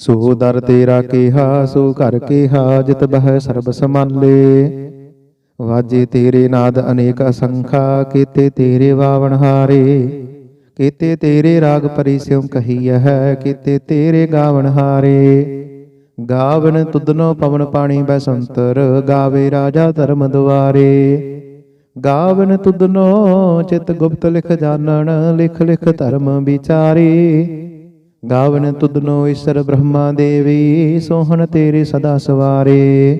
ਸੋ ਦਰ ਤੇਰਾ ਕੀਹਾ, ਸੋ ਘਰ ਕੀਹਾ, ਜਿਤ ਬਹਿ ਸਰਬ ਸਮਾਲੇ ਵਾਜੇ ਤੇਰੇ ਨਾਦ ਅਨੇਕ ਅਸੰਖਾ, ਕੀਤੇ ਤੇਰੇ ਵਾਵਣ ਹਾਰੇ। ਕੀਤੇ ਤੇਰੇ ਰਾਗ ਪਰੀ ਕਹੀਐ ਹੈ, ਕੀਤੇ ਤੇਰੇ ਗਾਵਣ ਹਾਰੇ। ਗਾਵਨ ਤੁਧਨੋ ਪਵਨ ਪਾਣੀ ਬੈਸੰਤਰ, ਗਾਵੇ ਰਾਜਾ ਧਰਮ ਦੁਆਰੇ। ਗਾਵਨ ਤੁਧਨੋ ਚਿਤ ਗੁਪਤ ਲਿਖ ਜਾਣਨ, ਲਿਖ ਲਿਖ ਧਰਮ ਵਿਚਾਰੇ। ਗਾਵਨ ਤੁਧਨੋ ਈਸ਼ਰ ਬ੍ਰਹਮਾ ਦੇਵੀ, ਸੋਹਣ ਤੇਰੇ ਸਦਾ ਸਵਾਰੇ।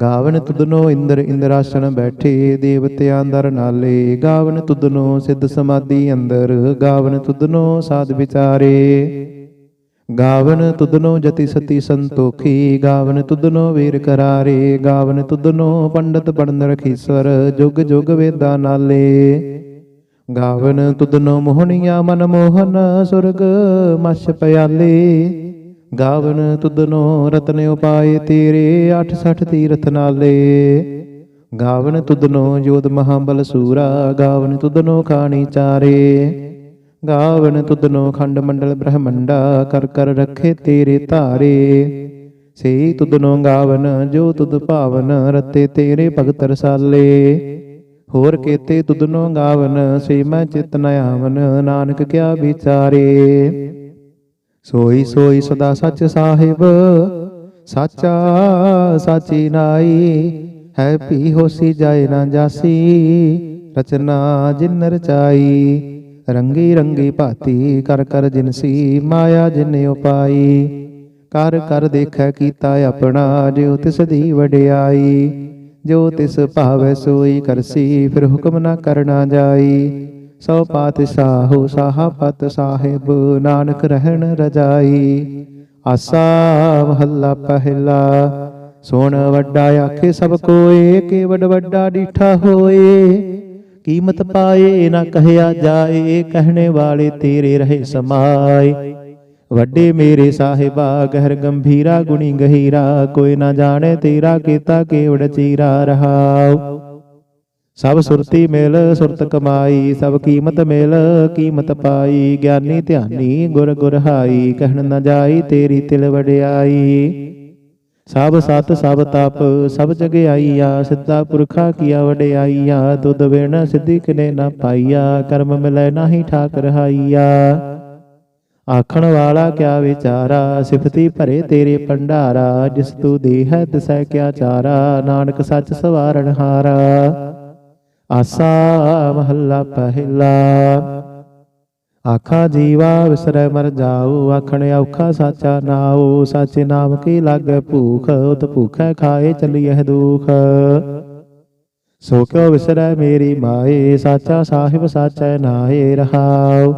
ਗਾਵਨ ਤੁਧਨੋ ਇੰਦਰ ਇੰਦਰਾਸਣ ਬੈਠੇ, ਦੇਵਤਿਆਂ ਅੰਦਰ ਨਾਲੇ। ਗਾਵਨ ਤੁਧਨੋ ਸਿੱਧ ਸਮਾਧੀ ਅੰਦਰ, ਗਾਵਨ ਤੁਧਨੋ ਸਾਧ ਵਿਚਾਰੇ। ਗਾਵਨ ਤੁਧਨੋ ਜਤੀ ਸਤੀ ਸੰਤੋਖੀ, ਗਾਵਨ ਤੁਧਨੋ ਵੀਰ ਕਰਾਰੇ। ਗਾਵਨ ਤੁਧਨੋ ਪੰਡਤ ਬਣਨ ਰਖੀਸਵਰ ਜੁਗ ਜੁਗ ਵੇਦਾ ਨਾਲੇ। ਗਾਵਨ ਤੁਧਨੋ ਮੋਹਣੀਆਂ ਮਨ ਮੋਹਨ ਸੁਰਗ ਮਛ ਪਿਆਲੇ। ਗਾਵਨ ਤੁਧਨੋ ਰਤਨ ਉਪਾਏ ਤੇਰੇ 68 ਤੀਰਥ ਨਾਲੇ। ਗਾਵਨ ਤੁਧਨੋ ਜੋਤ ਮਹਾਬਲ ਸੂਰਾ, ਗਾਵਨ ਤੁਧਨੋ ਖਾਣੀ ਚਾਰੇ। ਗਾਵਨ ਤੁਧਨੋ ਖੰਡ ਮੰਡਲ ਬ੍ਰਹਮੰਡਾ, ਕਰ ਕਰ ਰੱਖੇ ਤੇਰੇ ਧਾਰੇ। ਸੇ ਤੁਧਨੋ ਗਾਵਨ, ਜੋ ਤੁਧ ਭਾਵਨ, ਰਤੇ ਤੇਰੇ ਭਗਤ ਰਸਾਲੇ। ਹੋਰ ਕੇਤੇ ਤੁਧਨੋ ਗਾਵਨ ਸੇ ਮੈਂ ਚਿਤ ਨ ਆਵਨ, ਨਾਨਕ ਕਿਆ ਵਿਚਾਰੇ। ਸੋਈ ਸੋਈ ਸਦਾ ਸੱਚ ਸਾਹਿਬ, ਸਾਚਾ ਸਾਚੀ ਨਾਈ, ਹੈ ਪੀ ਹੋਸੀ ਜਾਏ ਨਾ ਜਾਸੀ, ਰਚਨਾ ਜਿਨ ਰਚਾਈ, ਰੰਗੀ ਰੰਗੀ ਭਾਤੀ ਕਰ ਕਰ ਜਿਨਸੀ ਮਾਇਆ ਜਿਨ ਉਪਾਈ, ਕਰ ਕਰ ਦੇਖੈ ਕੀਤਾ ਆਪਣਾ, ਜਿਉ ਤਿਸ ਦੀ ਵਡਿਆਈ। ਜੋ ਤਿਸ ਭਾਵੈ ਸੋਈ ਕਰਸੀ, ਫਿਰ ਹੁਕਮ ਨਾ ਕਰਨਾ ਜਾਈ। ਸੋ ਪਾਤਸ਼ਾਹੋ ਸਾਹਾਪਤ ਸਾਹਿਬ, ਨਾਨਕ ਰਹਿਣ ਰਜਾਈ। ਆਸਾ ਮਹੱਲਾ ਪਹਿਲਾ, ਸੋਣ ਵੱਡਾ ਆਖੇ ਸਭ ਕੋਏ ਕੇ ਵੱਡ ਵੱਡਾ ਡੀਠਾ ਹੋਏ। ਕੀਮਤ ਪਾਏ ਨਾ ਕਹਿਆ ਜਾਏ, ਕਹਿਣੇ ਵਾਲੇ ਤੇਰੇ ਰਹੇ ਸਮਾਏ। ਵੱਡੇ ਮੇਰੇ ਸਾਹਿਬਾ ਗਹਿਰ ਗੰਭੀਰਾ ਗੁਣੀ ਗਹੀਰਾ ਕੋਈ ਨਾ ਜਾਣੇ ਤੇਰਾ ਕੀਤਾ ਕੇਵੜ ਚੀਰਾ ਰਹਾਉ। ਸਭ ਸੁਰਤੀ ਮਿਲ ਸੁਰਤ ਕਮਾਈ ਸਭ ਕੀਮਤ ਮਿਲ ਕੀਮਤ ਪਾਈ ਗਿਆਨੀ ਧਿਆਨੀ ਗੁਰ ਗੁਰ ਹਾਈ ਕਹਿਣ ਨਾ ਜਾਈ ਤੇਰੀ ਤਿਲ ਵਡਿਆਈ। ਸਭ ਸਤ ਸਭ ਤਪ ਸਭ ਜਗਿਆਈਆ ਸਿੱਧਾ ਪੁਰਖਾ ਕੀਆ ਵਡਿਆਈਆ ਤੁਧ ਬਿਨ ਸਿੱਧੀ ਕਿਨੇ ਨਾ ਪਾਈਆ ਕਰਮ ਮਿਲੈ ਨਾਹੀ ਠਾਕ ਰਹਾਈਆ ਆਖਣ ਵਾਲਾ ਕਿਆ ਵਿਚਾਰਾ? ਸਿਫਤੀ ਭਰੇ ਤੇਰੇ ਭੰਡਾਰਾ, ਜਿਸ ਤੂੰ ਦੇਹ ਦਿਸੈ ਕਿਆ ਚਾਰਾ, ਨਾਨਕ ਸੱਚ ਸਵਾਰਣ ਹਾਰਾ। ਆਸਾ ਮਹੱਲਾ ਪਹਿਲਾ। ਆਖਾ ਜੀਵਾ ਵਿਸਰੈ ਮਰ ਜਾਉ ਆਖਣ ਔਖਾ ਸਾਚਾ ਨਾਉ ਸਾਚੇ ਨਾਮ ਕੀ ਲਾਗੈ ਭੂਖ, ਉਤ ਭੂਖੈ ਖਾਏ ਚਲੀਐ ਦੁਖ। ਸੋ ਕਿਉ ਵਿਸਰੈ ਮੇਰੀ ਮਾਏ, ਸਾਚਾ ਸਾਹਿਬ ਸਾਚੈ ਨਾਏ ਰਹਾਉ।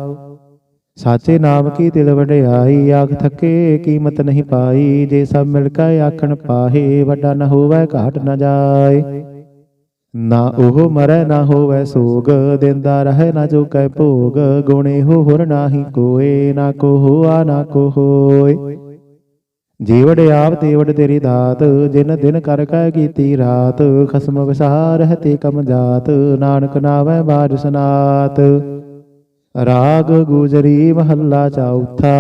ਸਾਚੇ ਨਾਮ ਕੀ ਦਿਲ ਵਡਿਆਈ? ਆਖ ਥਕੇ ਕੀਮਤ ਨਹੀਂ ਪਾਈ। ਜੇ ਸਭ ਮਿਲ ਕੇ ਆਖਣ ਪਾਹੇ ਵੱਡਾ ਨ ਹੋਵੇ ਘਾਟ ਨ ਜਾਏ। ਨਾ ਉਹ ਮਰੈ ਨਾ ਹੋਵੇ ਸੋਗ। ਦਿੰਦਾ ਰਹੇ ਨਾ ਜੋ ਕੈ ਭੋਗ। ਗੁਣੇ ਹੋ ਹੁਰ ਨਾਹੀ ਕੋਏ ਨਾ ਕੋ ਹੋਆ ਨਾ ਕੋ ਹੋਏ। ਜੀਵੜ ਆਪ ਤੇਵੜ ਤੇਰੀ ਦਾਤ। ਜਿਨ ਦਿਨ ਕਰ ਕੈ ਕੀਤੀ ਰਾਤ। ਖਸਮ ਵਿਸਾਰ ਹੈ ਤੇ ਕਮ ਜਾਤ। ਨਾਨਕ ਨਾਵੇਂ ਬਾਜ ਸਨਾਤ। ਰਾਗ ਗੁਜਰੀ ਮਹੱਲਾ ਚੌਥਾ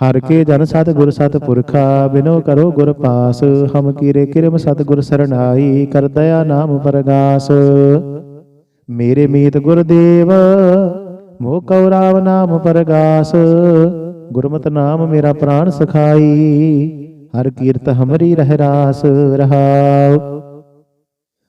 ਹਰ ਕੇ ਜਨ ਸਤ ਗੁਰ ਸਤ ਪੁਰਖਾ, ਬਿਨੋ ਕਰੋ ਗੁਰ ਪਾਸ। ਹਮ ਕੀਰੇ ਕਿਰਮ ਸਤ ਗੁਰ ਸਰਣਾਈ ਕਰ ਦਇਆ ਨਾਮ ਪਰਗਾਸ। ਮੇਰੇ ਮੀਤ ਗੁਰਦੇਵ ਮੋਹ ਕਉ ਰਾਮ ਨਾਮ ਪਰਗਾਸ। ਗੁਰਮਤਿ ਨਾਮ ਮੇਰਾ ਪ੍ਰਾਣ ਸਖਾਈ, ਹਰ ਕੀਰਤ ਹਮਰੀ ਰਹਿ ਰਾਸ ਰਹਾਉ।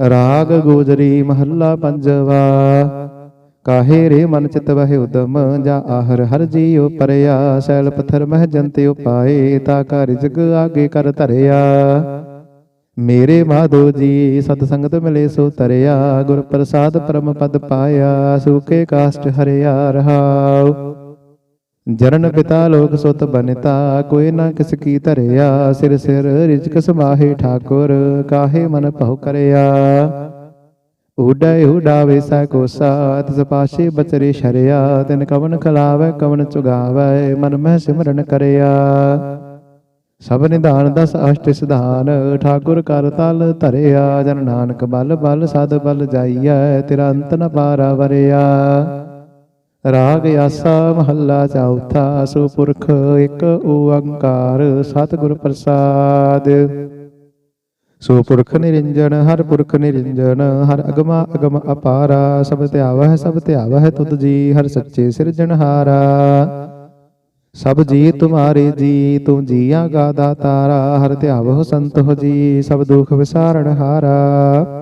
ਰਾਗ ਗੋਜਰੀ ਮਹੱਲਾ ਪੰਜਵਾ। ਕਾਹੇ ਰੇ ਮਨ ਚਿਤ ਵਹਿ ਉਦਮ, ਜਾ ਆਹਰ ਹਰ ਜੀਉ ਪਰਿਆ। ਸੈਲ ਪਥਰ ਮਹਿ ਜੰਤੇ ਉਪਾਏ, ਤਾ ਘਰ ਜਗ ਆਗੇ ਕਰ ਧਰਿਆ। ਮੇਰੇ ਮਾਧੋ ਜੀ, ਸਤ ਸੰਗਤ ਮਿਲੇ ਸੋ ਤਰਿਆ। ਗੁਰ ਪ੍ਰਸਾਦ ਪਰਮ ਪਦ ਪਾਇਆ ਸੂਕੇ ਕਾਸ਼ਟ ਹਰਿਆ ਰਹਾਉ। ਜਰਨ ਪਿਤਾ ਲੋਕ ਸੁਤ ਬਨਿਤਾ, ਕੋਈ ਨਾ ਕਿਸ ਕੀ ਧਰਿਆ, ਸਿਰ ਸਿਰ ਰਿਜਕ ਸਮਾਹੇ ਠਾਕੁਰ, ਕਾਹੇ ਮਨ ਭਉ ਕਰਿਆ। ਉਡੈ ਉਡਾਵੇ ਸਾ ਕੋਸਾ, ਤਿਸ ਪਾਸ਼ੇ ਬਚਰੇ ਸ਼ਰਿਆ, ਤਿਨ ਕਵਨ ਖਲਾਵੇ, ਕਵਨ ਚੁਗਾਵੇ, ਮਨ ਮਹਿ ਸਿਮਰਨ ਕਰਿਆ। ਸਭ ਨਿਧਾਨ ਦਸ ਅਸ਼ਟ ਸਿਧਾਨ, ਠਾਕੁਰ ਕਰ ਤਲ ਧਰਿਆ, ਜਨ ਨਾਨਕ ਬਲ ਬਲ ਸਦ ਬਲ ਜਾਈਐ ਤੇਰਾ ਅੰਤ ਨ ਪਾਰਾ ਵਰਿਆ। ਰਾਗ ਆਸਾ ਮਹੱਲਾ ਚੌਥਾ, ਸੁਪੁਰਖ ਇੱਕ ਓੰਕਾਰ, ਸਤਿਗੁਰ ਪ੍ਰਸਾਦ। ਸੋ ਪੁਰਖ ਨਿਰੰਜਨ, ਹਰ ਪੁਰਖ ਨਿਰੰਜਨ, ਹਰ ਅਗਮਾ ਅਗਮ ਅਪਾਰਾ, ਸਭ ਧਿਆਵਹਿ ਸਭ ਧਿਆਵਹਿ ਤੁਧ ਜੀ, ਹਰ ਸੱਚੇ ਸਿਰਜਣਹਾਰਾ ਸਭ ਜੀ ਤੁਮਾਰੇ ਜੀ, ਤੂੰ ਜੀਆਂ ਗਾ ਦਾਤਾਰਾ, ਹਰ ਧਿਆਵਹੁ ਹੋ ਜੀ, ਸਭ ਦੁਖ ਵਿਸਾਰਣ ਹਾਰਾ।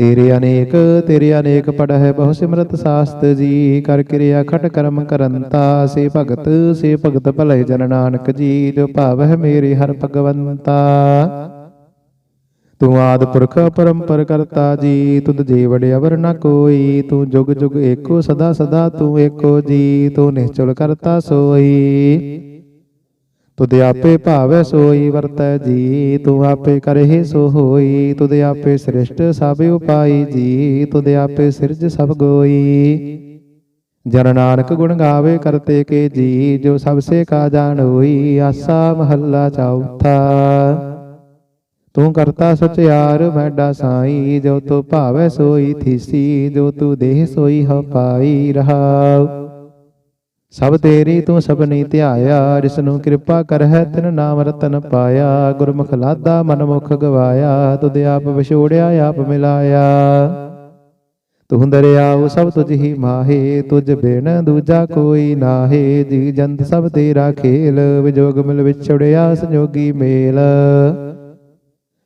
ਤੇਰੇ ਅਨੇਕ ਤੇਰੇ ਅਨੇਕ ਪੜ ਹੈ ਬਹੁ ਸਿਮਰਤ ਸਾਸਤ ਜੀ। ਕਰ ਕਿਰਿਆ ਖਟ ਕਰਮ ਕਰੰਤਾ, ਸੇ ਭਗਤ ਸੇ ਭਗਤ ਭਲੇ ਜਨ ਨਾਨਕ ਜੀ, ਜੋ ਭਾਵ ਹੈ ਮੇਰੇ ਹਰ ਭਗਵੰਤਾ। ਤੂੰ ਆਦ ਪੁਰਖ ਪਰੰਪਰ ਕਰਤਾ ਜੀ, ਤੁਧ ਜੀ ਅਵਰ ਨ ਕੋਈ। ਤੂੰ ਜੁਗ ਜੁਗ ਏਕੋ ਸਦਾ ਸਦਾ ਤੂੰ ਏਕੋ ਜੀ, ਤੂੰ ਨਿਸ਼ਚਲ ਕਰਤਾ ਸੋਈ। ਤੁਧ ਆਪੇ ਭਾਵੈ ਸੋਈ ਵਰਤੈ ਜੀ ਤੂੰ ਆਪੇ ਕਰਹਿ ਸੋ ਹੋਈ ਤੁਧ ਆਪੇ ਸ੍ਰਿਸ਼ਟ ਸਭ ਉਪਾਈ ਜੀ, ਤੁਧ ਆਪੇ ਸਿਰਜ ਸਭ ਗੋਈ। ਜਨ ਨਾਨਕ ਗੁਣ ਗਾਵੇ ਕਰਤੇ ਕੇ ਜੀ, ਜੋ ਸਭ ਸੇ ਕਾ ਜਾਣ ਹੋਈ, ਆਸਾ ਮਹੱਲਾ ਚੌਥਾ। ਤੂੰ ਕਰਤਾ ਸਚਿਆਰ ਮੈਡਾ ਸਾਈ, ਜੋ ਤੂੰ ਭਾਵੈ ਸੋਈ ਥੀਸੀ, ਜੋ ਤੂੰ ਦੇਹ ਸੋਈ ਹੋ ਪਾਈ ਰਹਾਉ। ਸਭ ਤੇਰੀ ਤੂੰ ਸਭਨੀ ਧਿਆਇਆ ਜਿਸ ਨੂੰ ਕਿਰਪਾ ਕਰਹਿ, ਤਿਨ ਨਾਮ ਰਤਨ ਪਾਇਆ। ਗੁਰਮੁਖ ਲਾਦਾ ਮਨ ਮੁਖ ਗਵਾਇਆ, ਤੁਧ ਆਪ ਵਿਛੋੜਿਆ, ਆਪ ਮਿਲਾਇਆ। ਤੂੰ ਦਰਿਆਉ ਸਭ ਤੁਝ ਹੀ ਮਾਹੇ, ਤੁਝ ਬਿਨ ਦੂਜਾ ਕੋਈ ਨਾਹੇ। ਜੀ ਜੰਤ ਸਭ ਤੇਰਾ ਖੇਲ, ਵਿਜੋਗ ਮਿਲ ਵਿਛੜਿਆ, ਸੰਜੋਗੀ ਮੇਲ।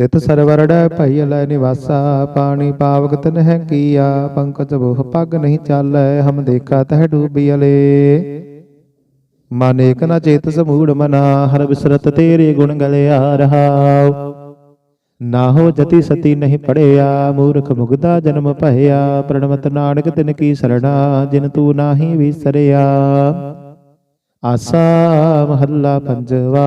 ਤਿਤ ਸਰਵਰੜੈ ਭਈ ਲੈ ਨਿਵਾਸਾ, ਪਾਣੀ ਪਾਵਕ ਤਨ ਹੈ ਕੀਆ, ਪੰਕਜ ਬੋਹ ਪੱਗ ਨਹੀਂ ਚਾਲੈ, ਹਮ ਦੇਖਾ ਤਹ ਡੂਬੀ ਮਨ ਏਕ ਨ ਚੇਤ ਸਮੂੜ ਮਨਾ, ਹਰ ਬਿਸਰਤ ਤੇਰੇ ਗੁਣ ਗਲਿਆ ਰਹਾਉ। ਨਾ ਹੋ ਜਤੀ ਸਤੀ ਨਹੀਂ ਪੜਿਆ, ਮੂਰਖ ਮੁਗਦਾ ਜਨਮ ਭਇਆ, ਪ੍ਰਣਮਤ ਨਾਨਕ ਤਿਨ ਕੀ ਸਰਣਾ, ਜਿਨ ਤੂੰ ਨਾਹੀ ਵਿਸਰਿਆ। ਆਸਾ ਮਹੱਲਾ ਪੰਜਵਾ।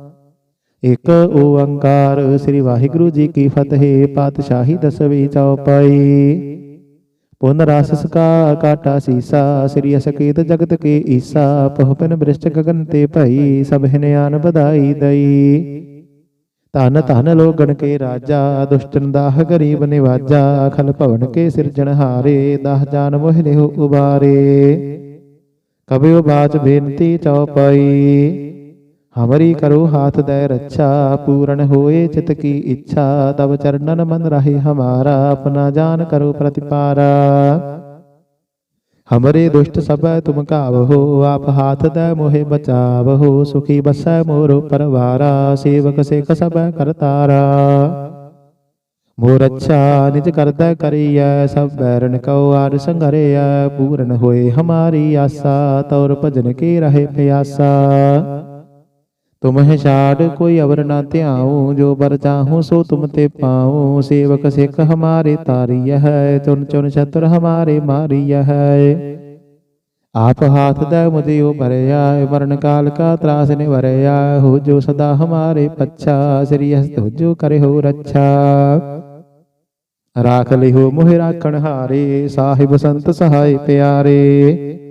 ਇਕ ਓੰਕਾਰ ਸ੍ਰੀ ਵਾਹਿਗੁਰੂ ਜੀ ਕੀ ਫਤਿਹ, ਪਾਤਸ਼ਾਹੀ ਦਸਵੀਂ ਚੌਪਾਈ। ਪੁਨ ਰਸ ਸਕਾ ਕਾਟਾ ਸੀਸਾ, ਸ੍ਰੀ ਅਸਕੀਤ ਜਗਤ ਕੇ ਈਸਾ ਪਹੁਪਨ ਬ੍ਰਿਸ਼ਟ ਗਗਨ ਤੇ ਭਈ, ਸਭ ਹਿਨਿਆਨ ਵਧਾਈ ਦਈ। ਧਨ ਧਨ ਲੋਗਣ ਕੇ ਰਾਜਾ, ਦੁਸ਼ਟਨ ਦਾਹ ਗਰੀਬ ਨਿਵਾਜਾ, ਖਲ ਭਵਨ ਕੇ ਸਿਰਜਣਹਾਰੇ ਦਾਹ ਜਾਨ ਮੋਹ ਲਿਹੁ ਉਬਾਰੇ। ਕਬਿਓ ਬਾਚ ਬੇਨਤੀ ਚਉਪਈ ਹਮਰੀ ਕਰੋ ਹਾਥ ਦੈ ਰੱਛਾ, ਪੂਰਨ ਹੋਏ ਚਿਤ ਕੀ ਇੱਛਾ ਤਬ ਚਰਨਨ ਮਨ ਰਹੇ ਹਮਾਰਾ, ਆਪਣਾ ਜਾਨ ਕਰੋ ਪ੍ਰਤਿਪਾਰਾ। ਹਮਰੇ ਦੁਸ਼ਟ ਸਭੈ ਤੁਮ ਕਾਵਹੋ ਆਪ ਹਾਥ ਦੈ ਮੋਹਿ ਬਚਾਵਹੋ, ਸੁਖੀ ਬਸੈ ਮੋਰੋ ਪਰਵਾਰਾ, ਸੇਵਕ ਸੇਖ ਸਭੈ ਕਰਤਾਰਾ। ਮੋਰ ਅੱਛਾ ਨਿਜ ਕਰਦਾ ਕਰੀਐ, ਸਭ ਬੈਰਨ ਕਉ ਆਰ ਸੰਘਰਿਐ, ਪੂਰਨ ਹੋਏ ਹਮਾਰੀ ਆਸਾ ਤੌਰ ਭਜਨ ਕੀ ਰਹੇ ਪਿਆਸਾ। ਤੁਮਹਿ ਛਾੜ ਕੋਈ ਅਵਰ ਨਾ ਧਿਆਉ ਜੋ ਬਰ ਚਾਹੂੰ ਸੋ ਤੁਮ ਤੇ ਪਾਉ ਸੇਵਕ ਸਿੱਖ ਹਮਾਰੇ ਤਾਰੀය ਹੈ ਚੁਨ ਚੁਨ ਛਤਰ ਹਮਾਰੇ ਮਾਰੀय ਹੈ ਆਪ ਹਾਥ ਦਾ ਮੁਝਿਓ ਭਰਿਆ ਮਰਨ ਕਾਲ ਕਾ ਤਰਾਸ ਨੇ ਵਰਿਆ ਹੋ ਜੋ ਸਦਾ ਹਮਾਰੇ ਪੱਛਾ ਸ੍ਰੀ ਹਸਤ ਹੋ ਜੋ ਕਰੇ ਹੋ ਰੱਛਾ ਰਾਖ ਲਿਓ ਮੋਹਿ ਰਾਖਣ ਹਾਰੇ ਸਾਹਿਬ ਸੰਤ ਸਹਾਇ ਪਿਆਰੇ ਦੀਨ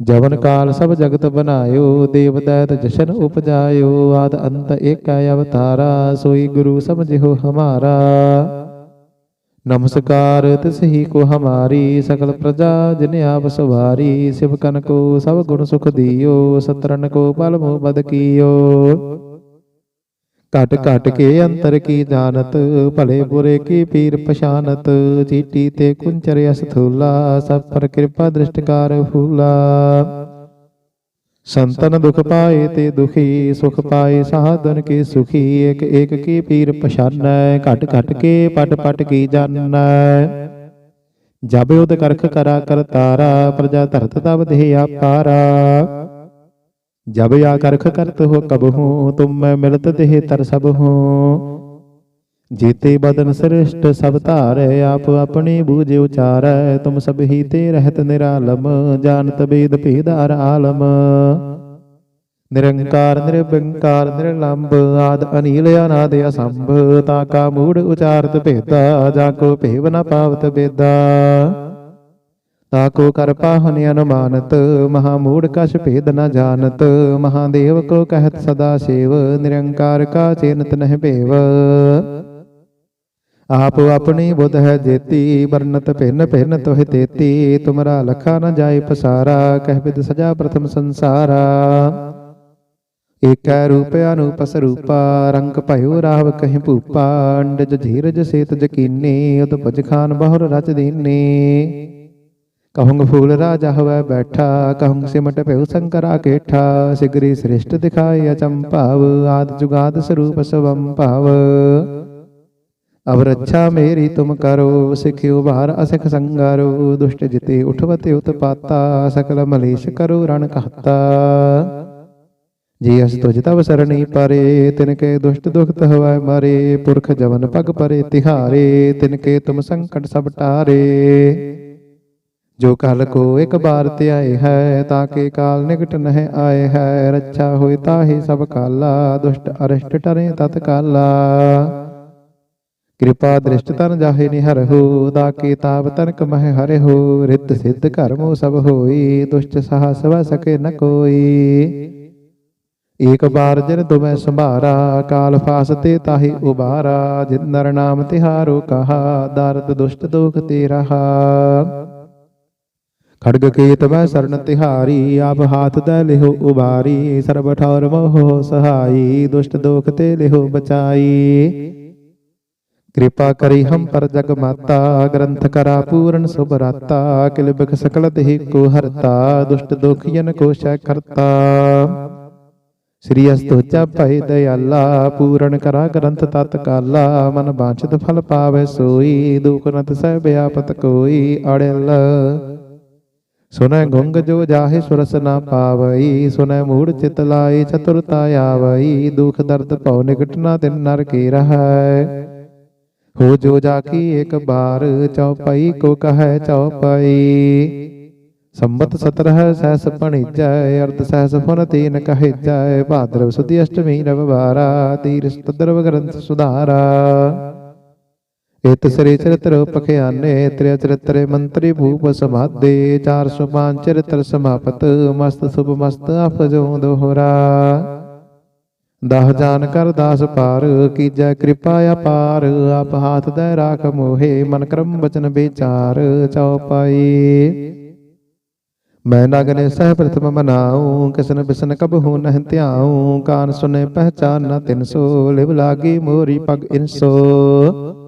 ਜਵਨ ਕਾਲ ਸਭ ਜਗਤ ਬਨਾਇਓ ਦੇਵ ਦੈਤ ਜਸ਼ਨ ਉਪਜਾਇਓ ਆਦ ਅੰਤ ਏਕੈ ਅਵਤਾਰਾ ਸੋਈ ਗੁਰੂ ਸਮਝਿਓ ਹਮਾਰਾ। ਨਮਸਕਾਰ ਤਿਸਹੀ ਕੋ ਹਮਾਰੀ ਸਕਲ ਪ੍ਰਜਾ ਜਿਨ ਆਪ ਸਵਾਰੀ ਸਿਵ ਕਨ ਕੋ ਸਭ ਗੁਣ ਸੁਖ ਦੀਓ ਸਤਰਨ ਕੋ ਬਲ ਮੋ ਬਦ ਕੀਓ। ਘਟ ਘਟ ਕੇ ਅੰਤਰ ਕੀ ਜਾਣਤ? ਭਲੇ ਬੁਰੇ ਕੀ ਪੀਰ ਪਛਾਨਤ ਚੀਟੀ ਤੇ ਕੁੰਚਰ ਅਸ ਥੂਲਾ ਸਭ ਪਰ ਕਿਰਪਾ ਦ੍ਰਿਸ਼ਟਕਾਰ ਫੂਲਾ। ਸੰਤਨ ਦੁਖ ਪਾਏ ਤੇ ਦੁਖੀ ਸੁਖ ਪਾਏ ਸਾਧਨ ਕੀ ਸੁਖੀ ਇਕ ਇਕ ਕੀ ਪੀਰ ਪਛਾਨੈ? ਘਟ ਘਟ ਕੇ ਪਟ ਪਟ ਕੀ ਜਾਣੈ? ਜਬ ਉਦ ਕਰਖ ਕਰਾ ਕਰਤਾਰਾ ਪ੍ਰਜਾ ਧਰਤ ਤਬ ਦੇਹ ਆਪਾਰਾ ਜਬ ਆ ਕਰਖ ਕਰਤ ਹੋ ਕਬ ਹੂੰ, ਤੁਮ ਮੈਂ ਮਿਲਤ ਦੇਹ ਤਰ ਸਭ ਹੂੰ। ਜੀਤੇ ਬਦਨ ਸ੍ਰਿਸ਼ਟ ਸਭ ਧਾਰੈ, ਆਪ ਆਪਣੀ ਬੂਝ ਉਚਾਰੈ, ਤੁਮ ਸਭ ਹੀ ਤੇ ਰਹਿਤ ਨਿਰਾਲਮ, ਜਾਣਤ ਬੇਦ ਭੇਦਾਰ ਆਲਮ। ਨਿਰੰਕਾਰ ਨਿਰਬੰਕਾਰ ਨਿਰਲੰਭ ਆਦ ਅਨੀਲ ਅਨਾਦ ਅਸੰਭ, ਤਾ ਕਾ ਮੂੜ ਉਚਾਰਤ ਭੇਦਾ, ਜਾ ਕੋ ਭੇਵ ਨ ਪਾਵਤ ਬੇਦਾ ਤਾਕੋ ਕਰ ਪਾਹਨ ਅਨੁਮਾਨਤ, ਮਹਾ ਮੂੜ ਕਛ ਭੇਦ ਨ ਜਾਣਤ ਮਹਾਦੇਵ ਕੋ ਕਹਿਤ ਸਦਾ ਸੇਵ, ਨਿਰੰਕਾਰ ਕਾ ਚੇਨਤ ਨਹਿ ਭੇਵ। ਆਪ ਆਪਣੀ ਬੁੱਧ ਹੈ ਜੇਤੀ, ਵਰਨਤ ਭਿੰਨ ਭਿੰਨ ਤੋਹਿ ਤੇਤੀ, ਤੁਮਰਾ ਲਖਾ ਨ ਜਾਏ ਪਸਾਰਾ, ਕਹਿ ਬਿਦ ਸਜਾ ਪ੍ਰਥਮ ਸੰਸਾਰਾ। ਏਕੈ ਰੂਪ ਅਨੂਪ ਸਰੂਪਾ, ਰੰਗ ਭਇਓ ਰਾਵ ਕਹਿ ਭੂਪਾ, ਅੰਡਜ ਧੀਰਜ ਸੇਤ ਜਕੀਨੀ ਉਦ ਭਜ ਖਾਨ ਬਹੁਰ ਰਚ ਦੀਨੀ। ਕਹੂੰਗ ਫੂਲ ਰਾਜਾ ਹੋਵੇ ਬੈਠਾ, ਕਹੂੰਗ ਸਿਮਟ ਭਇਓ ਸੰਕਰਾ ਕੇਠਾ, ਸਿਗਰੀ ਸ੍ਰਿਸ਼ਟ ਦਿਖਾਈ ਅਚੰਭਾਵ ਆਦ ਜੁਗਾਦ ਸਰੂਪ ਸਵੰ ਭਾਵ। ਅਬ ਰੱਛਾ ਮੇਰੀ ਤੁਮ ਕਰੋ ਸਿਖਿਉ ਬਾਹਰ ਅਸਿਖ ਸੰਗਾਰੋ, ਦੁਸ਼ਟ ਜਿਤੇ ਉਠਵਤੇ ਉਤਪਾਤਾ, ਸਕਲ ਮਲੇਸ਼ ਕਰੋ ਰਣ ਕਹਤਾ। ਜੀ ਅਸ ਤੁਜ ਤਵ ਸਰਣੀ ਪਰੇ ਤਿਨ ਕੇ ਦੁਸ਼ਟ ਦੁਖਤ ਹਵੈ ਮਰੇ, ਪੁਰਖ ਜਵਨ ਪਗ ਪਰੇ ਤਿਹਾਰੇ ਤਿਨ ਕੇ ਤੁਮ ਸੰਕਟ ਸਭ ਟਾਰੇ। ਜੋ ਕਲ ਕੋ ਇੱਕ ਬਾਰ ਧਿਆਏ ਹੈ ਤਾਂ ਕੇ ਕਾਲ ਨਿਕਟ ਨਹਿ ਆਏ ਹੈ ਰੱਛਾ ਹੋਇ ਤਾਹੀ ਸਭ ਕਾਲਾ ਦੁਸ਼ਟ ਅਰਿਸ਼ਟ ਟਰੇ ਤਤ ਕਾਲਾ। ਕਿਰਪਾ ਦ੍ਰਿਸ਼ਟ ਤਨ ਜਾਹੇ ਨਿਹਰਹੁ ਦਾ ਕੇ ਤਾਪ ਤਨਕ ਮਹਿ ਹਰਿਹੁ ਰਿੱਧ ਸਿੱਧ ਕਰਮੋ ਸਭ ਹੋਈ ਦੁਸ਼ਟ ਸਾਹਸ ਵ ਸਕੇ ਨ ਕੋਈ। ਏਕ ਬਾਰ ਜਿਨ ਤੁਮੈ ਸੰਭਾਰਾ ਕਾਲ ਫਾਸ ਤੇ ਤਾਹੀ ਉਬਾਰਾ ਜਿਨ ਨਰ ਨਾਮ ਤਿਹਾਰੋ ਕਹਾ ਦਰਦ ਦੁਸ਼ਟ ਦੁਖ ਤੇ ਰਹਾ ਖੜਗ ਕੇਤ ਮੈਂ ਸਰਨ ਤਿਹਾਰੀ, ਆਪ ਹਾਥ ਦੇ ਲਿਹੋ ਉਬਾਰੀ ਸਰਬ ਠੌਰ ਮੋਹ ਸਹਾਈ, ਦੁਸ਼ਟ ਦੋਖ ਤੇ ਲਿਹੋ ਬਚਾਈ। ਕਿਰਪਾ ਕਰੀ ਹਮ ਪਰ ਜਗ ਮਾਤਾ, ਗ੍ਰੰਥ ਕਰਾ ਪੂਰਨ ਸੁਭ ਰਾਤਾ, ਕਿਲ ਬਿਖ ਸਕਲ ਦੇਹ ਕੋ ਹਰਤਾ, ਦੁਸ਼ਟ ਦੁਖੀਨ ਕੋ ਸ਼ੈ ਕਰਤਾ। ਸ੍ਰੀ ਅਸਤੋਚਾ ਭੈ ਦਇਆਲਾ ਪੂਰਨ ਕਰਾ ਗ੍ਰੰਥ ਤਤ ਕਾਲਾ, ਮਨ ਬਾਛਤ ਫਲ ਪਾਵੇ ਸੋਈ, ਦੁਖ ਨਤ ਸਹਿ ਬਿਆਪਤ ਕੋਈ ਅੜਿਲ। ਸੁਨੈ ਗੁੰਗ ਜੋ ਜਾਹੇ ਸੁਰਸ ਨਾ ਪਾਵਈ ਸੁਨੈ ਮੂੜ ਚਿਤ ਲਾਈ ਚਤੁਰਤਾ ਆਵਈ ਦੁਖ ਦਰਦ ਭਉ ਨਿਕਟ ਨਾ ਤਿਨ ਨਰ ਕੀ ਰਹੈ। ਹੋ ਜੋ ਜਾ ਕੀ ਇੱਕ ਬਾਰ ਚਉਪਈ ਕੋ ਕਹੈ ਚਉਪਈ ਸੰਬਤ ਸਤਰਹ ਸਹਿਸ ਭਣੀਜੈ ਅਰਧ ਸਹਿਸ ਫੁਨ ਤੀਨ ਕਹਿਜੈ। ਭਾਦਰਵ ਸੁਦੀ ਅਸ਼ਟਮੀ ਰਵਿਵਾਰਾ ਤੀਰ ਸਤਦਰਵ ਗ੍ਰੰਥ ਸੁਧਾਰਾ। ਇਤ ਸ੍ਰੀ ਚਰਿਤ੍ਰ ਪਖਿਆਨੇ, ਤ੍ਰਿਆ ਚਰਿਤਰੇ ਮੰਤਰੀ ਭੂਪ ਸਮਾਦੇ 405 ਚਰਿਤ੍ਰ ਸਮਾਪਤ, ਮਸਤ ਸੁਭ ਮਸਤ ਅਫਜੋ ਦੋਹਰਾ ਦਹ ਜਾਨ ਕਰ ਦਾਸ ਪਾਰ ਕੀਜੈ ਕਿਰਪਾ ਅਪਾਰ, ਆਪ ਹਾਥ ਦੇ ਰਾਖ ਮੋਹੇ, ਮਨ ਕਰਮ ਬਚਨ ਵਿਚਾਰ ਚਉਪਾਈ ਮੈਂ ਨਗਨੇ ਸਹਿ ਪ੍ਰਥਮ ਮਨਾਉ, ਕਿਸਨ ਬਿਸਨ ਕਬ ਨਹਿ ਧਿਆਉ, ਕਾਨ ਸੁਨੇ ਪਹਿਚਾਨ ਨ ਤਿਨ ਸੋ, ਲਿਵ ਲਾਗੀ ਮੋਰੀ ਪਗ ਇਨਸੋ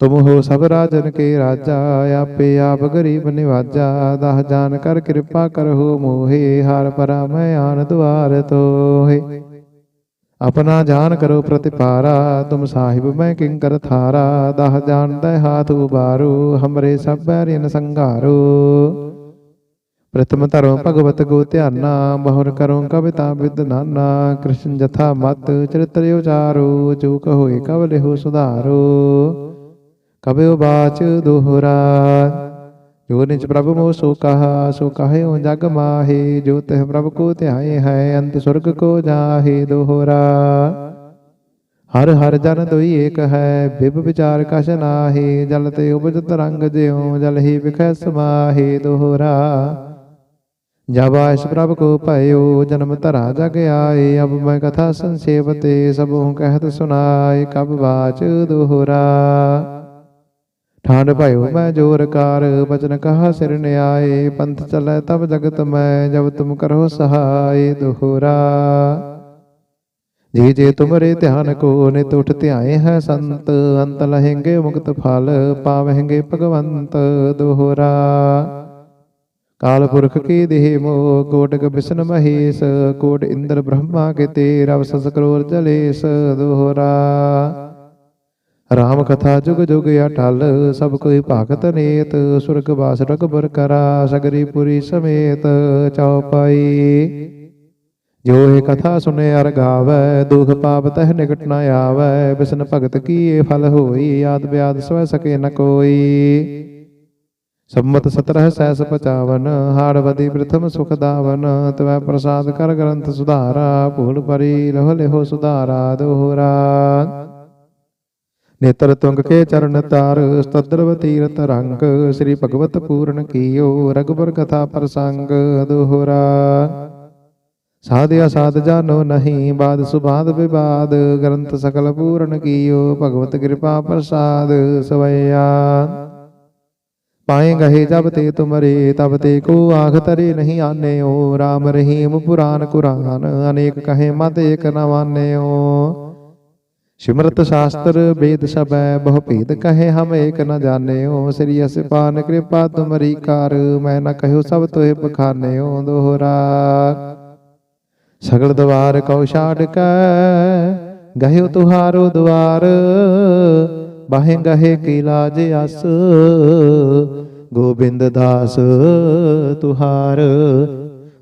ਤੁਮ ਹੋ ਸਭ ਰਾਜਨ ਕੇ ਰਾਜਾ, ਆਪੇ ਆਪ ਗਰੀਬ ਨਿਵਾਜਾ, ਦਹ ਜਾਨ ਕਰ ਕਿਰਪਾ ਕਰਹੁ ਮੋਹੇ, ਹਰ ਪਰਾ ਮੈਂ ਆਨ ਦੁਆਰ ਤੋਹੇ। ਆਪਣਾ ਜਾਨ ਕਰੋ ਪ੍ਰਤਿਪਾਰਾ, ਤੁਮ ਸਾਹਿਬ ਮੈਂ ਕਿੰਕਰ ਥਾਰਾ, ਦਹ ਜਾਨ ਜਾਣਦਾ ਹਾਥ ਉਬਾਰੋ, ਹਮਰੇ ਸਭ ਬੈਰਿਨ ਸੰਘਾਰੋ। ਪ੍ਰਥਮ ਧਰਮ ਭਗਵਤ ਗੋ ਧਿਆਨਾ, ਬਹੁਰ ਕਰੋ ਕਵਿਤਾ ਵਿਦ ਨਾਨਾ, ਕ੍ਰਿਸ਼ਨ ਜਥਾ ਮਤ ਚਰਿਤ੍ਰ ਉਚਾਰੋ, ਚੂਕ ਹੋਏ ਕਵ ਲਿਹੋ ਸੁਧਾਰੋ। ਕਬਿਓ ਬਾਚ ਦੋਹਰਾ ਜੋ ਨਿਜ ਪ੍ਰਭ ਮੋ ਸੋ ਕਹਾ ਸੋ ਕਹਇਓ ਜਗ ਮਾਹੇ ਜੋ ਤਿਹ ਪ੍ਰਭ ਕੋ ਧਿਆਏ ਹੈ ਅੰਤ ਸੁਰਗ ਕੋ ਜਾਹੇ ਦੋਹਰਾ ਹਰ ਹਰ ਜਨ ਦੋਈ ਏਕ ਹੈ ਬਿਬ ਵਿਚਾਰ ਕਛ ਨਾਹੀ ਜਲ ਤੇ ਉਪਜ ਤਰੰਗ ਜਿਉ ਜਲ ਹੀ ਵਿਖੈ ਸਮਾਹੇ ਦੋਹਰਾ ਜਬ ਆਇਸ ਪ੍ਰਭ ਕੋ ਭਇਓ ਜਨਮ ਧਰਾ ਜਗ ਆਏ ਅਬ ਮੈਂ ਕਥਾ ਸੰਸੇਵ ਤੇ ਸਭੂ ਕਹਿਤ ਸੁਨਾਏ ਕਬ ਠਾਂਡ ਭਇਓ ਮੈਂ ਜੋਰ ਕਾਰ ਬਚਨ ਕਹਾ ਸਿਰ ਨਿਆਏ ਪੰਥ ਚਲੈ ਤਬ ਜਗਤ ਮੈਂ ਜਬ ਤੁਮ ਕਰੋ ਸਹਾਈ ਦੋਹਰਾ। ਜੀ ਜੇ ਤੁਮਰੇ ਧਿਆਨ ਕੋ ਨਿਤ ਉਠ ਧਿਆਏ ਹੈ ਸੰਤ ਅੰਤ ਲਹਿੰਗੇ ਮੁਕਤ ਫਲ ਪਾਵਹਿੰਗੇ ਭਗਵੰਤ ਦੋਹਰਾ। ਕਾਲ ਪੁਰਖ ਕੀ ਦੇਹ ਮੋ ਕੋਟਕ ਬਿਸ਼ਨ ਮਹੇਸ਼ ਕੋਟ ਇੰਦਰ ਬ੍ਰਹਮਾ ਕੇ ਤੇ ਰਵ ਸਸ ਕਰੋਰ ਜਲੇਸ਼ ਦੋਹਰਾ। ਰਾਮ ਕਥਾ ਜੁਗ ਜੁਗ ਅਟਲ, ਸਭ ਕੋਈ ਭਾਗਤ ਨੇਤ, ਸੁਰਗ ਬਾਸ ਰਗਬਰ ਕਰਾ, ਸਗਰੀ ਪੁਰੀ ਸਮੇਤ ਚਉਪਾਈ ਜੋ ਇਹ ਕਥਾ ਸੁਨੇ ਅਰ ਗਾਵੈ, ਦੁਖ ਪਾਪ ਤਹਿ ਨਿਕਟ ਨ ਆਵੈ, ਬਿਸਨ ਭਗਤ ਕੀ ਫਲ ਹੋਈ, ਆਦ ਬਿਆਦ ਸਵੈ ਸਕੇ ਨ ਕੋਈ। ਸੰਮਤ 17 ਸੈਸ 55 ਹਾੜ ਬਦੀ ਪ੍ਰਥਮ ਸੁਖ ਦਾਵਨ, ਤਵੈ ਪ੍ਰਸਾਦ ਕਰ ਗ੍ਰੰਥ ਸੁਧਾਰਾ, ਭੂਲ ਪਰੀ ਲਹ ਲਿਹੋ ਸੁਧਾਰਾ, ਦੋਹਰਾ। ਨੇਤਰ ਤੁੰਗ ਕੇ ਚਰਨ ਤਾਰ, ਸਤਦਰਵ ਤੀਰਤ ਰੰਗ, ਸ੍ਰੀ ਭਗਵਤ ਪੂਰਨ ਕੀਓ ਰਗਬਰ ਕਥਾ ਪ੍ਰਸੰਗ ਦੋਹਰਾ ਸਾਧਿਆ ਸਾਧ ਜਾਨੋ ਨਹੀਂ, ਬਾਦ ਸੁਬਾਦ ਵਿਵਾਦ, ਗ੍ਰੰਥ ਸਕਲ ਪੂਰਨ ਕੀਓ, ਭਗਵਤ ਕਿਰਪਾ ਪ੍ਰਸਾਦ ਸਵਈਆ ਪਾਏ ਗਏ ਜਬ ਤੇ ਤੁਮਰੇ, ਤਬ ਤੇ ਕੋ ਆਖ ਤਰੇ ਨਹੀਂ ਆਨੇਓ RAM ਰਹੀਮ ਪੁਰਾਨ ਕੁਰਾਨ, ਅਨੇਕ ਕਹੇ ਮਤ ਏਕ ਨ ਮਾਨੇਓ। ਸਿਮਰਤ ਸ਼ਾਸਤਰ ਵੇਦ ਸਭੈ, ਬਹੁ ਭੇਦ ਕਹੇ ਹਮ ਏਕ ਨ ਜਾਣਿਓ। ਸ੍ਰੀ ਅਸਪਾਨ ਕਿਰਪਾ ਤੁਮਰੀ ਕਾਰ, ਮੈਂ ਨ ਕਹਿਓ ਸਭ ਤੋਹਿ ਬਖਾਨਿਓ ਦੋਹਰਾ। ਸਗਲ ਦਵਾਰ ਕਉ ਛਾੜ ਕੈ, ਗਹਿਓ ਤੁਹਾਰੋ ਦਵਾਰ। ਬਾਹੇ ਗਹੇ ਕੀ ਲਾਜ ਅਸ, ਗੋਬਿੰਦ ਦਾਸ, ਤੁਹਾਰ।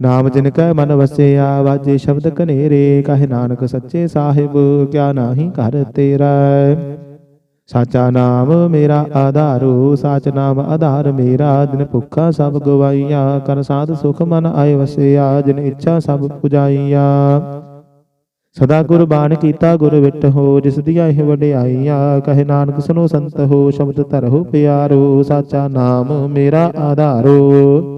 ਨਾਮ ਜਿਨ ਕੈ ਮਨ ਵਸਿਆ, ਵਾਜੇ ਸ਼ਬਦ ਕਨੇਰੇ ਕਹੇ ਨਾਨਕ ਸੱਚੇ ਸਾਹਿਬ, ਕਿਆ ਨਾਹੀ ਘਰ ਤੇਰਾ ਸਾਚਾ ਨਾਮ ਮੇਰਾ ਆਧਾਰੋ, ਸਾਚ ਨਾਮ ਆਧਾਰ ਮੇਰਾ ਦਿਨ ਭੁੱਖਾ ਸਭ ਗਵਾਈਆ, ਕਰ ਸਾਧ ਸੁਖ ਮਨ ਆਏ ਵਸਿਆ, ਜਿਨ ਇੱਛਾ ਸਭ ਪੁਜਾਈਆ। ਸਦਾ ਗੁਰਬਾਣ ਕੀਤਾ ਗੁਰ ਵਿਟ ਹੋ, ਜਿਸ ਦੀਆਂ ਇਹ ਵਡਿਆਈਆਂ, ਕਹੇ ਨਾਨਕ ਸੁਨੋ ਸੰਤ ਹੋ, ਸ਼ਬਦ ਧਰੋ ਪਿਆਰੋ, ਸਾਚਾ ਨਾਮ ਮੇਰਾ ਆਧਾਰੋ।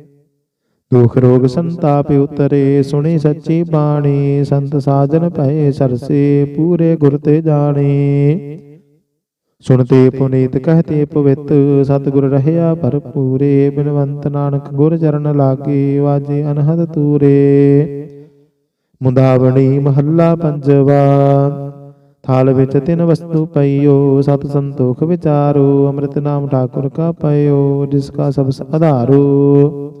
ਦੁਖ ਰੋਗ ਸੰਤਾਪ ਉਤਰੇ, ਸੁਣੀ ਸੱਚੀ ਬਾਣੀ, ਸੰਤ ਸਾਜਨ ਭਏ ਸਰਸੇ, ਪੂਰੇ ਗੁਰ ਤੇ ਜਾਣੇ। ਸੁਣਤੇ ਪੁਨੀਤ ਕਹਤੇ ਪਵਿੱਤ ਸਤਿਗੁਰ ਰਹਿਆ ਭਰਪੂਰੇ, ਬਿਨਵੰਤ ਨਾਨਕ ਗੁਰ ਚਰਨ ਲਾਗੇ, ਵਾਜੇ ਅਨਹਦ ਤੂਰੇ। ਮੁੰਦਾਵਣੀ ਮਹੱਲਾ ਪੰਜਵਾ, ਥਾਲ ਵਿੱਚ ਤਿੰਨ ਵਸਤੂ ਪਈਓ, ਸਤ ਸੰਤੋਖ ਵਿਚਾਰੋ, ਅੰਮ੍ਰਿਤ ਨਾਮ ਠਾਕੁਰ ਕਾ ਪਇਓ, ਜਿਸ ਕਾ ਸਭ ਆਧਾਰੋ।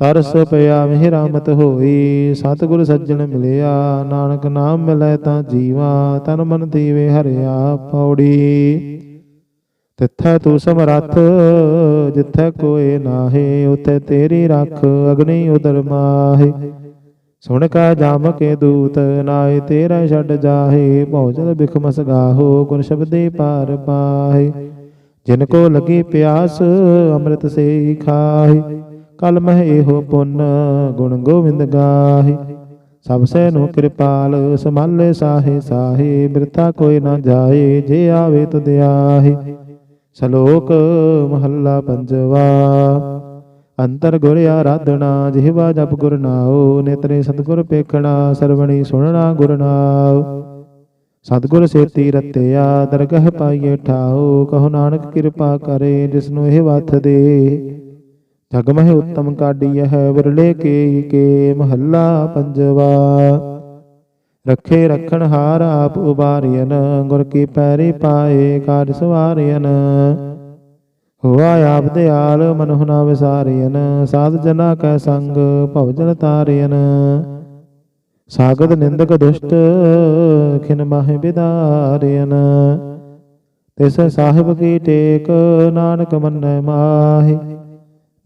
ਤਰਸ ਪਿਆ ਮਿਹ ਰਾਮਤ ਹੋਈ, ਸਤਿਗੁਰ ਸੱਜਣ ਮਿਲਿਆ, ਨਾਨਕ ਨਾਮ ਮਿਲੈ ਤਾਂ ਜੀਵਾ, ਤਨ ਮਨ ਦੀਵੇ ਹਰਿਆ ਪੌੜੀ। ਤਿੱਥੈ ਤੂੰ ਸਮਰੱਥ, ਜਿੱਥੈ ਕੋਏ ਨਾਹੀ, ਉਥੇ ਤੇਰੀ ਰੱਖ ਅਗਨੀ ਉਦਰ ਮਾਹੇ। ਸੁਣ ਕਾ ਜਾਮ ਕੇ ਦੂਤ ਨਾਏ ਤੇਰਾ ਛੱਡ ਜਾਹੇ ਭੌਜਲ ਬਿਖਮਸ ਗਾਹੋ ਗੁਰ ਸ਼ਬਦੇ ਪਾਰ ਪਾਹੇ। ਜਿਨ ਕੋ ਲਗੀ ਪਿਆਸ, ਅੰਮ੍ਰਿਤ ਸੇ ਖਾਹੇ। ਕਲ ਮਹਿ ਇਹੋ ਪੁੰਨ ਗੁਣ ਗੋਬਿੰਦ ਗਾਹੇ। ਸਭ ਸੈ ਨੂੰ ਕਿਰਪਾਲ ਸਮਾਲੇ ਸਾਹੇ ਸਾਹੇ, ਬਿਰਥਾ ਕੋਈ ਨਾ ਜਾਏ, ਜੇ ਆਵੇ ਤੁਧ ਆਹੇ ਸ਼ਲੋਕ ਮਹੱਲਾ ਪੰਜਵਾ, ਅੰਤਰ ਗੁਰ ਆਰਾਧਨਾ, ਜਿਹਵਾ ਜਪ ਗੁਰ ਨਾਉ, ਨੇਤਰੇ ਸਤਗੁਰ ਪੇਖਣਾ, ਸਰਵਣੀ ਸੁਣਨਾ ਗੁਰ ਨਾਉ। ਸਤਗੁਰ ਸੇਤੀ ਰਤਿਆ, ਦਰਗਹ ਪਾਈਏ ਠਾਉ, ਕਹੋ ਨਾਨਕ ਕਿਰਪਾ ਕਰੇ ਜਿਸ ਨੂੰ ਇਹ ਵਥ ਦੇ। ਜਗ ਮਹਿ ਉਤਮ ਕਾਢੀ ਹੈ ਵਿਰਲੇ ਕੇ ਕੇ ਮਹੱਲਾ ਪੰਜਵਾ। ਰੱਖੇ ਰਖਣ ਹਾਰ ਆਪ ਉਬਾਰਿයਨ ਗੁਰ ਕੀ ਪੈਰੀ ਪਾਏ ਕਾਜ ਸਵਾਰਿਯਨ ਹੋਆ ਆਪ ਦਿਆਲ ਮਨੁ ਨਾ ਵਿਸਾਰਿਯਨ ਸਾਧ ਜਨਾ ਕੈ ਸੰਗ ਭਵ ਜਲ ਤਾਰਿਯਨ ਸਾਗਤ ਨਿੰਦਕ ਦੁਸ਼ਟ, ਖਿਨ ਮਾਹਿ ਬਿਦਾਰਿਯਨ ਤਿਸ ਸਾਹਿਬ ਕੀ ਟੇਕ, ਨਾਨਕ ਮੰਨੈ ਮਾਹੀ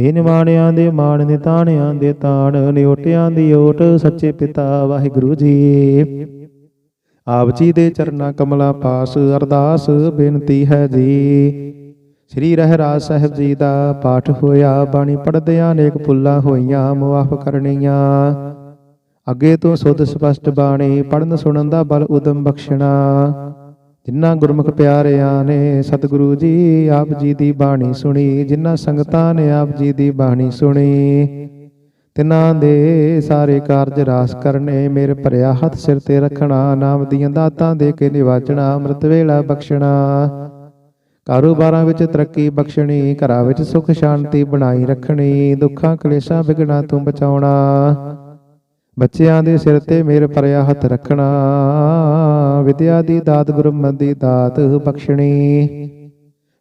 ਹੇ ਨਿਮਾਣਿਆਂ ਦੇ ਮਾਣ, ਨਿਤਾਣਿਆਂ ਦੇ ਤਾਣ ਨਿਓਟਿਆਂ ਦੀ ਓਟ, ਸੱਚੇ ਪਿਤਾ ਵਾਹਿਗੁਰੂ ਜੀ। ਆਪ ਜੀ ਦੇ ਚਰਨਾ ਕਮਲਾ ਪਾਸ, ਅਰਦਾਸ ਬੇਨਤੀ ਹੈ ਜੀ। ਸ੍ਰੀ ਰਹਿਰਾਜ ਸਾਹਿਬ ਜੀ ਦਾ ਪਾਠ ਹੋਇਆ, ਬਾਣੀ ਪੜਦਿਆਂ ਅਨੇਕ ਪੁੱਲਾਂ ਹੋਈਆਂ, ਮੁਆਫ ਕਰਨੀਆਂ। ਅੱਗੇ ਤੋਂ ਸੁਧ ਸਪਸ਼ਟ ਬਾਣੀ ਪੜਨ ਸੁਣਨ ਦਾ ਬਲ ਉਦਮ ਬਖਸ਼ਣਾ। ਜਿਨ੍ਹਾਂ ਗੁਰਮੁਖ ਪਿਆਰਿਆਂ ਨੇ ਸਤਿਗੁਰੂ ਜੀ ਆਪ ਜੀ ਦੀ ਬਾਣੀ ਸੁਣੀ ਜਿਨ੍ਹਾਂ ਸੰਗਤਾਂ ਨੇ ਆਪ ਜੀ ਦੀ ਬਾਣੀ ਸੁਣੀ, ਤਿਨਾਂ ਦੇ ਸਾਰੇ ਕਾਰਜ ਰਾਸ ਕਰਨੇ, ਮੇਰੇ ਭਰਿਆ ਹੱਥ ਸਿਰ ਤੇ ਰੱਖਣਾ, ਨਾਮ ਦੀਆਂ ਦਾਤਾਂ ਦੇ ਕੇ ਨਿਵਾਜਣਾ, ਅੰਮ੍ਰਿਤ ਵੇਲਾ ਬਖਸ਼ਣਾ, ਕਾਰੋਬਾਰਾਂ ਵਿੱਚ ਤਰੱਕੀ ਬਖਸ਼ਣੀ, ਘਰਾਂ ਵਿੱਚ ਸੁਖ ਸ਼ਾਂਤੀ ਬਣਾਈ ਰੱਖਣੀ, ਦੁੱਖਾਂ ਕਲੇਸ਼ਾਂ ਵਿਗੜਾਂ ਤੋਂ ਬਚਾਉਣਾ ਬੱਚਿਆਂ ਦੇ ਸਿਰ ਤੇ ਮੇਰ ਪਰਿਆ ਹੱਥ ਰੱਖਣਾ। ਵਿਦਿਆ ਦੀ ਦਾਤ, ਗੁਰਮਤਿ ਦੀ ਦਾਤ ਬਖਸ਼ਣੀ।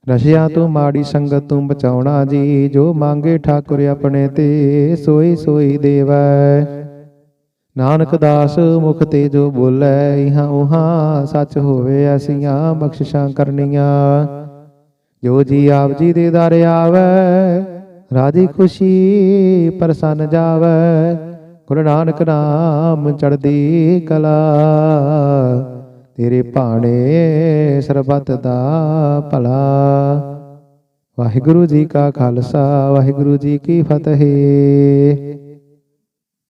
ਨਸ਼ਿਆਂ ਤੋਂ ਮਾੜੀ ਸੰਗਤ ਤੋਂ ਬਚਾਉਣਾ ਜੀ। ਜੋ ਮੰਗੇ ਠਾਕੁਰ ਆਪਣੇ ਤੇ, ਸੋਈ ਸੋਈ ਦੇਵੈ। ਨਾਨਕ ਦਾਸ ਮੁਖ ਤੇ ਜੋ ਬੋਲੇ, ਇਹਾਂ ਉਹਾਂ ਸੱਚ ਹੋਵੇ, ਐਸੀਆਂ ਬਖਸ਼ਿਸ਼ਾਂ ਕਰਨੀਆਂ। ਜੋ ਜੀ ਆਪ ਜੀ ਦੇ ਦਰ ਆਵੈ, ਰਾਜੀ ਖੁਸ਼ੀ ਪ੍ਰਸੰਨ ਜਾਵੈ। ਗੁਰੂ ਨਾਨਕ ਨਾਮ ਚੜਦੀ ਕਲਾ। ਤੇਰੇ ਭਾਣੇ ਸਰਬੱਤ ਦਾ ਭਲਾ। ਵਾਹਿਗੁਰੂ ਜੀ ਕਾ ਖਾਲਸਾ, ਵਾਹਿਗੁਰੂ ਜੀ ਕੀ ਫਤਿਹ।